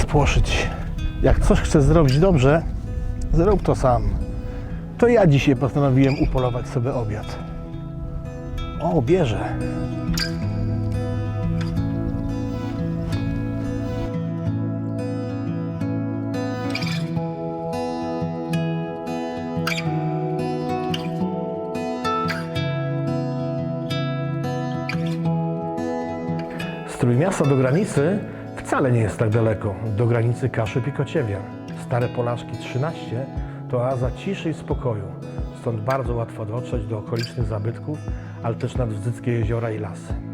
spłoszyć. Jak coś chcesz zrobić dobrze, zrób to sam. To ja dzisiaj postanowiłem upolować sobie obiad. O, bierze. Trójmiasta do granicy wcale nie jest tak daleko. Do granicy Kaszub i Kociewia. Stare Polaszki 13 to oaza ciszy i spokoju. Stąd bardzo łatwo dotrzeć do okolicznych zabytków, ale też nad Wzyckie jeziora i lasy.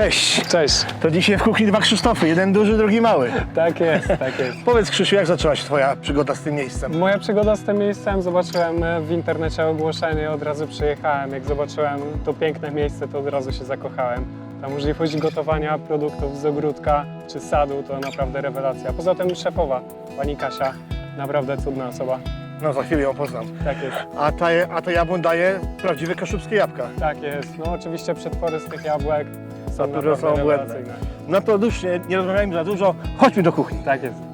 Cześć! Cześć. To dzisiaj w kuchni dwa Krzysztofy, jeden duży, drugi mały. Tak jest, tak jest. Powiedz Krzysiu, jak zaczęła się Twoja przygoda z tym miejscem? Moja przygoda z tym miejscem, zobaczyłem e, w internecie ogłoszenie, od razu przyjechałem. Jak zobaczyłem to piękne miejsce, to od razu się zakochałem. Ta możliwość gotowania produktów z ogródka czy sadu to naprawdę rewelacja. Poza tym szefowa, pani Kasia, naprawdę cudna osoba. No za chwilę ją poznam. Tak jest, A, ta, a to jabłoń daje prawdziwe kaszubskie jabłka. tak jest. No oczywiście przetwory z tych jabłek są Które naprawdę są rewelacyjne. No to już nie, nie rozmawiajmy za dużo, chodźmy do kuchni. Tak jest.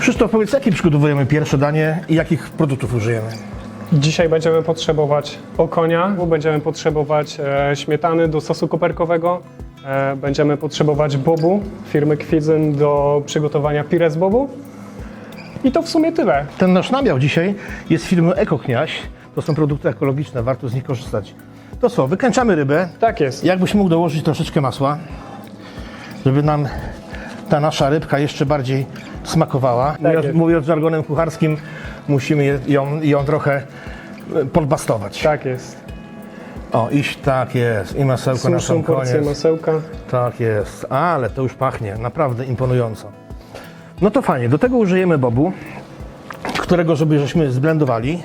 Krzysztof, powiedz, jakie przygotowujemy pierwsze danie i jakich produktów użyjemy? Dzisiaj będziemy potrzebować okonia, będziemy potrzebować e, śmietany do sosu koperkowego, e, będziemy potrzebować bobu firmy Kwizyn do przygotowania pire z bobu. I to w sumie tyle. Ten nasz nabiał dzisiaj jest firmy Ekokniaś. To są produkty ekologiczne, warto z nich korzystać. To co, wykańczamy rybę. Tak jest. Jakbyś mógł dołożyć troszeczkę masła, żeby nam ta nasza rybka jeszcze bardziej smakowała. mówiąc, jest. mówiąc żargonem kucharskim, musimy ją, ją trochę e, podbastować. Tak jest. O, iść tak jest. I masełko na Słuszną sam koniec. masełka. Tak jest, ale to już pachnie naprawdę imponująco. No to fajnie, do tego użyjemy bobu, którego żeby żeśmy zblendowali,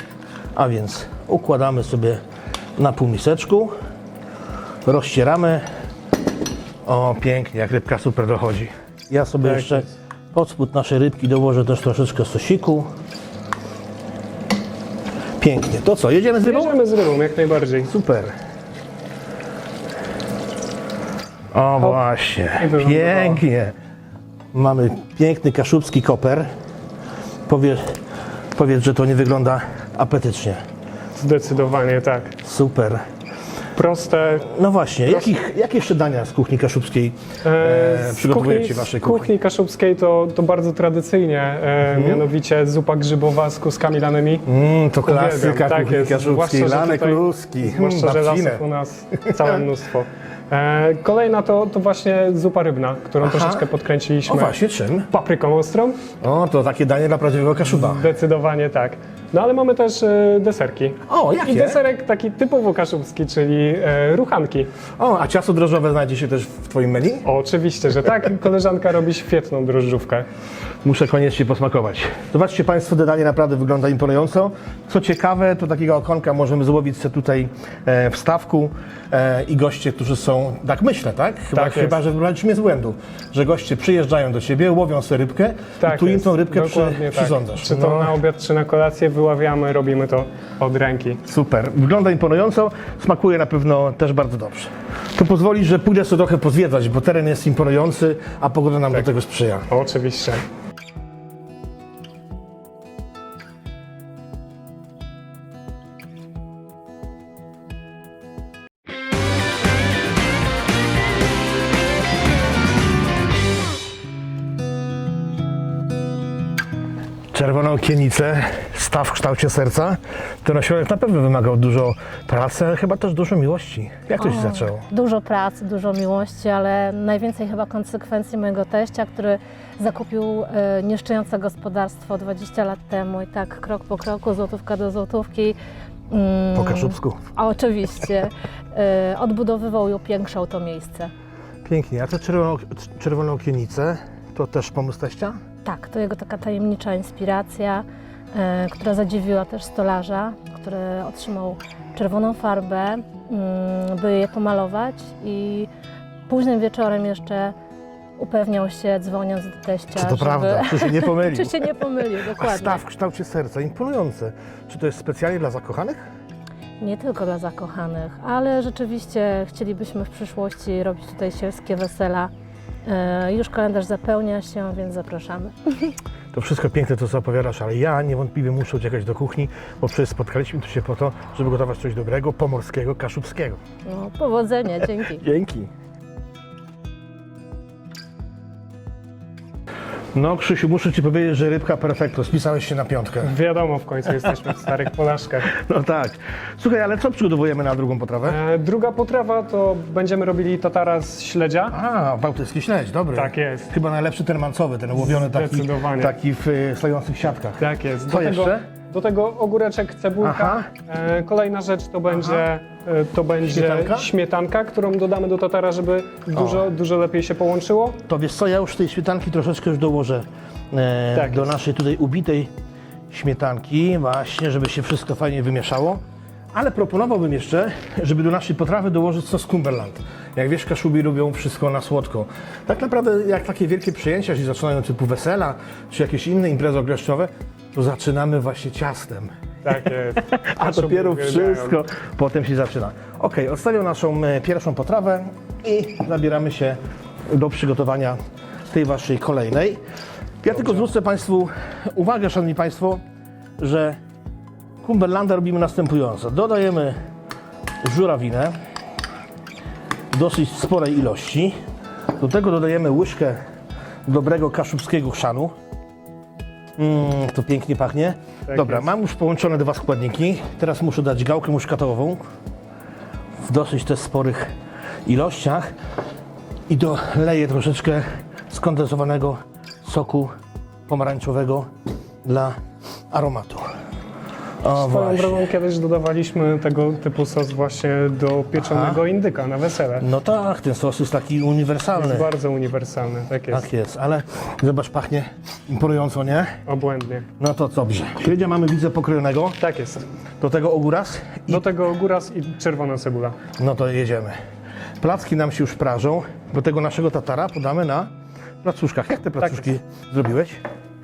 a więc układamy sobie na półmiseczku, rozcieramy. O, pięknie, jak rybka super dochodzi. Ja sobie Tak jeszcze jest. pod spód naszej rybki dołożę też troszeczkę sosiku. Pięknie. To co, jedziemy z rybą? Jedziemy z rybą jak najbardziej. Super. O właśnie, I wyrządowało. pięknie. Mamy piękny kaszubski koper. Powiedz, powiedz, że to nie wygląda apetycznie. Zdecydowanie tak. Super. Proste. No właśnie, jakich, jakie jeszcze dania z kuchni kaszubskiej e, z przygotowujecie kuchni- w waszej z kuchni? kuchni kaszubskiej to, to bardzo tradycyjnie, e, mianowicie zupa grzybowa z kuskami lanymi. Mm, to klasyka Uwielbiam, tak kuchni jest. kaszubskiej, lanek luski, Zwłaszcza, że babcine. lasów u nas całe mnóstwo. E, kolejna to, to właśnie zupa rybna, którą Aha. troszeczkę O podkręciliśmy właśnie, czym? papryką ostrą. O, to takie danie dla prawdziwego kaszuba. Zdecydowanie tak. No ale mamy też e, deserki. O, I jakie? deserek taki typowo kaszubski, czyli e, ruchanki. O, a ciasto drożdżowe znajdzie się też w twoim menu? Oczywiście, że tak. Koleżanka robi świetną drożdżówkę. Muszę koniecznie posmakować. Zobaczcie Państwo, danie naprawdę wygląda imponująco. Co ciekawe, to takiego okonka możemy złowić sobie tutaj e, w stawku e, i goście, którzy są, tak myślę, tak? Chyba, Tak jest. chyba że wybraliśmy z błędu, że goście przyjeżdżają do Ciebie, łowią sobie rybkę i tu im jest. tą rybkę przy, Dokładnie tak. przyrządzasz. Czy to No, na obiad, czy na kolację wyławiamy, robimy to od ręki. Super, wygląda imponująco, smakuje na pewno też bardzo dobrze. To pozwoli, że pójdę sobie trochę pozwiedzać, bo teren jest imponujący, a pogoda nam do tego sprzyja. Oczywiście. Czerwoną kienicę, staw w kształcie serca. Ten ośrodek na pewno wymagał dużo pracy, ale chyba też dużo miłości. Jak to się zaczęło? Dużo pracy, dużo miłości, ale najwięcej chyba konsekwencji mojego teścia, który zakupił e, nieszczejące gospodarstwo 20 lat temu i tak krok po kroku, złotówka do złotówki. mm, Po kaszubsku. A oczywiście. e, odbudowywał i upiększał to miejsce. Pięknie. A to czerwoną, czerwoną kienicę to też pomysł teścia? Tak, to jego taka tajemnicza inspiracja, e, która zadziwiła też stolarza, który otrzymał czerwoną farbę, mm, by je pomalować i późnym wieczorem jeszcze upewniał się, dzwoniąc do teścia, Czy to żeby... prawda? Czy się nie pomylił? Czy się nie pomylił, A dokładnie. staw w kształcie serca, imponujące. Czy to jest specjalnie dla zakochanych? Nie tylko dla zakochanych, ale rzeczywiście chcielibyśmy w przyszłości robić tutaj sielskie wesela. E, Już kalendarz zapełnia się, więc zapraszamy. To wszystko piękne, to co opowiadasz, ale ja niewątpliwie muszę uciekać do kuchni, bo przecież spotkaliśmy tu się po to, żeby gotować coś dobrego, pomorskiego, kaszubskiego. No, powodzenia, dzięki. Dzięki. No Krzysiu, muszę Ci powiedzieć, że rybka perfekto, spisałeś się na piątkę. Wiadomo, w końcu jesteśmy w starych polaszkach. No tak. Słuchaj, ale co przygotowujemy na drugą potrawę? E, druga potrawa to będziemy robili tatara z śledzia. A, bałtycki śledź, dobry. Tak jest. Chyba najlepszy ten mancowy, ten łowiony taki, Zdecydowanie. taki w y, stojących siatkach. Tak jest. Co jeszcze? Do tego ogóreczek, cebulka. Aha. E, kolejna rzecz to będzie, e, to będzie Śmietanka? śmietanka, którą dodamy do tatara, żeby dużo, dużo lepiej się połączyło. To wiesz co, ja już tej śmietanki troszeczkę już dołożę e, Tak do jest. naszej tutaj ubitej śmietanki, właśnie, żeby się wszystko fajnie wymieszało. Ale proponowałbym jeszcze, żeby do naszej potrawy dołożyć sos Cumberland. Jak wiesz, Kaszubi lubią wszystko na słodko. Tak naprawdę jak takie wielkie przyjęcia się zaczynają typu wesela, czy jakieś inne imprezy ogrzeszczowe, to zaczynamy właśnie ciastem. Tak jest. A dopiero wszystko potem się zaczyna. Ok, odstawiam naszą e, pierwszą potrawę i zabieramy się do przygotowania tej waszej kolejnej. Ja tylko zwrócę Państwu uwagę, Szanowni Państwo, że Cumberlanda robimy następująco. Dodajemy żurawinę w dosyć sporej ilości. Do tego dodajemy łyżkę dobrego kaszubskiego chrzanu. Mm, to pięknie pachnie. Tak Dobra, jest. mam już połączone dwa składniki. Teraz muszę dać gałkę muszkatową w dosyć też sporych ilościach i doleję troszeczkę skondensowanego soku pomarańczowego dla aromatu. O, Swoją właśnie. drogą kiedyś dodawaliśmy tego typu sos właśnie do pieczonego indyka na wesele. No tak, ten sos jest taki uniwersalny. Jest bardzo uniwersalny, tak jest. Tak jest, ale zobacz, pachnie imponująco, nie? Obłędnie. No to dobrze. Śledzia mamy widzę pokrojonego, Tak jest. do tego ogóras i Do tego góras i czerwona cebula. No to jedziemy. Placki nam się już prażą. Do tego naszego tatara podamy na placuszkach. Jak te placuszki zrobiłeś?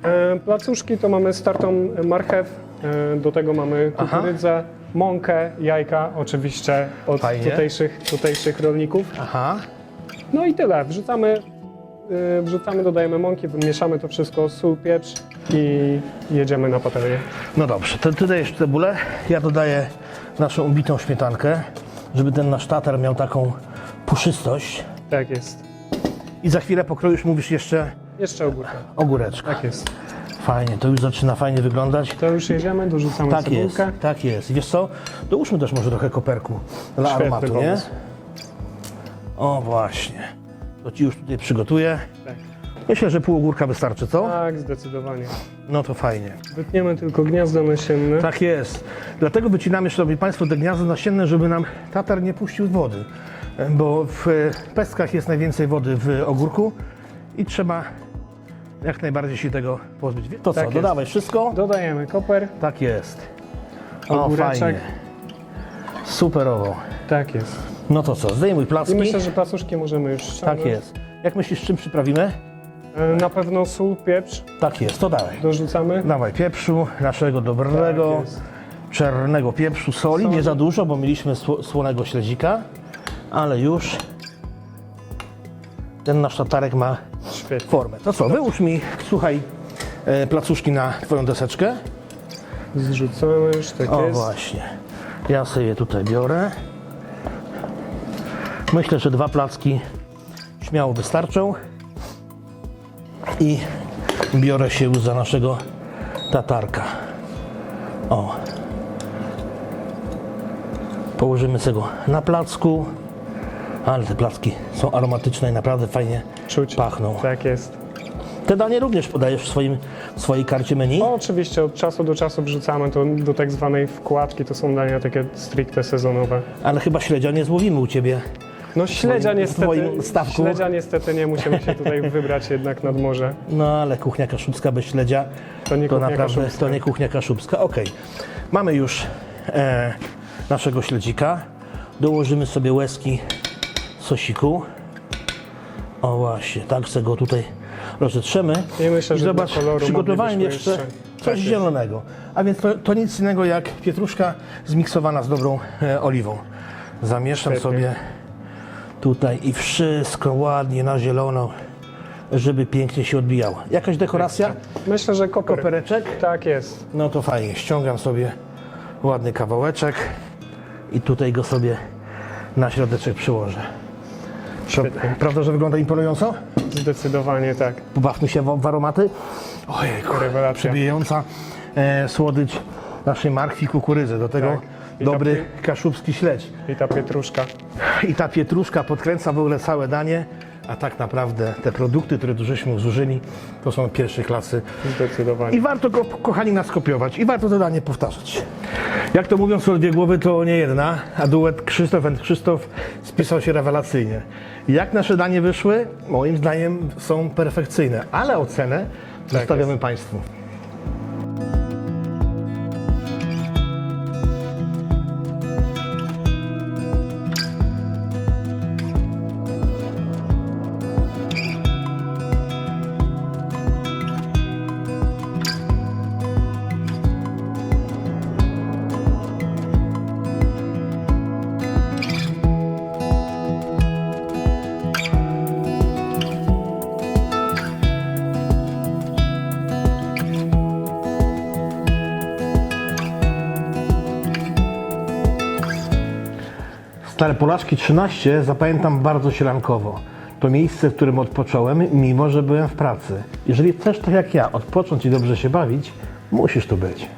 E, Placuszki to mamy startą marchew, e, do tego mamy Aha. kukurydzę, mąkę, jajka, oczywiście od Fajnie. tutejszych, tutejszych rolników. Aha. No i tyle. Wrzucamy, e, wrzucamy, dodajemy mąki, mieszamy to wszystko, sól, pieprz i jedziemy na patelnię. No dobrze, to ty dajesz cebulę, ja dodaję naszą ubitą śmietankę, żeby ten nasz tatar miał taką puszystość. Tak jest. I za chwilę pokroisz, mówisz jeszcze Jeszcze ogórka. ogóreczka. Tak jest. Fajnie, to już zaczyna fajnie wyglądać. To już jedziemy, dorzucamy Tak jest, cebulkę. tak jest. Wiesz co, dołóżmy też może trochę koperku dla Świetny aromatu, nie? pomysł. O właśnie. To ci już tutaj przygotuję. Tak. Myślę, że pół ogórka wystarczy, co? tak, zdecydowanie. No to fajnie. Wytniemy tylko gniazdo nasienne. Tak jest. Dlatego wycinamy, Szanowni Państwo, te gniazda nasienne, żeby nam tatar nie puścił wody. Bo w e, pestkach jest najwięcej wody w ogórku i trzeba jak najbardziej się tego pozbyć. To co, Tak jest. dodawaj wszystko? Dodajemy koper. Tak jest. O, Ogóreczek. fajnie. Superowo. Tak jest. No to co, zdejmuj I placki. myślę, że placuszki możemy już ściągnąć. Tak jest. Jak myślisz, czym przyprawimy? E, Na pewno sól, pieprz Tak jest, to dawaj. dorzucamy. Dawaj pieprzu, naszego dobrego, Tak jest. czarnego pieprzu, soli, Soli. nie za dużo, bo mieliśmy sło- słonego śledzika, ale już ten nasz tatarek ma Świetnie. formę. To co, wyłóż mi, słuchaj, e, placuszki na twoją deseczkę. Zrzucamy już, tak O jest. właśnie, ja sobie je tutaj biorę. Myślę, że dwa placki śmiało wystarczą. I biorę się już za naszego tatarka. O. Położymy sobie go na placku. Ale te placki są aromatyczne i naprawdę fajnie Czuć. pachną. Tak jest. Te danie również podajesz w, swoim, w swojej karcie menu. No, oczywiście od czasu do czasu wrzucamy to do tak zwanej wkładki. To są dania takie stricte sezonowe. Ale chyba śledzia nie złowimy u Ciebie. No śledzia swoim- niestety, stawku. śledzia niestety nie musimy się tutaj wybrać jednak nad morze. No ale kuchnia kaszubska bez śledzia To nie kuchnia naprawdę kaszubska. to nie kuchnia kaszubska. Okej, mamy już e, naszego śledzika. dołożymy sobie łezki sosiku. O właśnie, tak sobie go tutaj rozetrzemy. I myślę, że zobacz, przygotowałem jeszcze jeszcze- coś tak zielonego. A więc to, to nic innego jak pietruszka zmiksowana z dobrą e, oliwą. Zamieszam Świetnie. sobie tutaj i wszystko ładnie na zielono, żeby pięknie się odbijało. Jakaś dekoracja? Myślę, że koper. Kopereczek? Tak jest. No to fajnie, ściągam sobie ładny kawałeczek i tutaj go sobie na środeczek przyłożę. Świetnie. Prawda, że wygląda imponująco? Zdecydowanie tak. Pobawmy się w, w aromaty. Ojejku, Rewelacja. przebijająca e, słodycz naszej markwi kukurydzy. Do tego Tak. I dobry ta- kaszubski śledź. I ta pietruszka. I ta pietruszka podkręca w ogóle całe danie, a tak naprawdę te produkty, które tu żeśmy zużyli, to są pierwszej klasy Zdecydowanie. I warto go, kochani, nas kopiować i warto to danie powtarzać. Jak to mówią, są dwie głowy, to nie jedna, a duet Krzysztof and Krzysztof spisał się rewelacyjnie. Jak nasze danie wyszły? Moim zdaniem są perfekcyjne, ale ocenę zostawiamy Państwu. Stare Polaczki 13 zapamiętam bardzo sielankowo. To miejsce, w którym odpocząłem, mimo że byłem w pracy. Jeżeli chcesz tak jak ja odpocząć i dobrze się bawić, musisz tu być.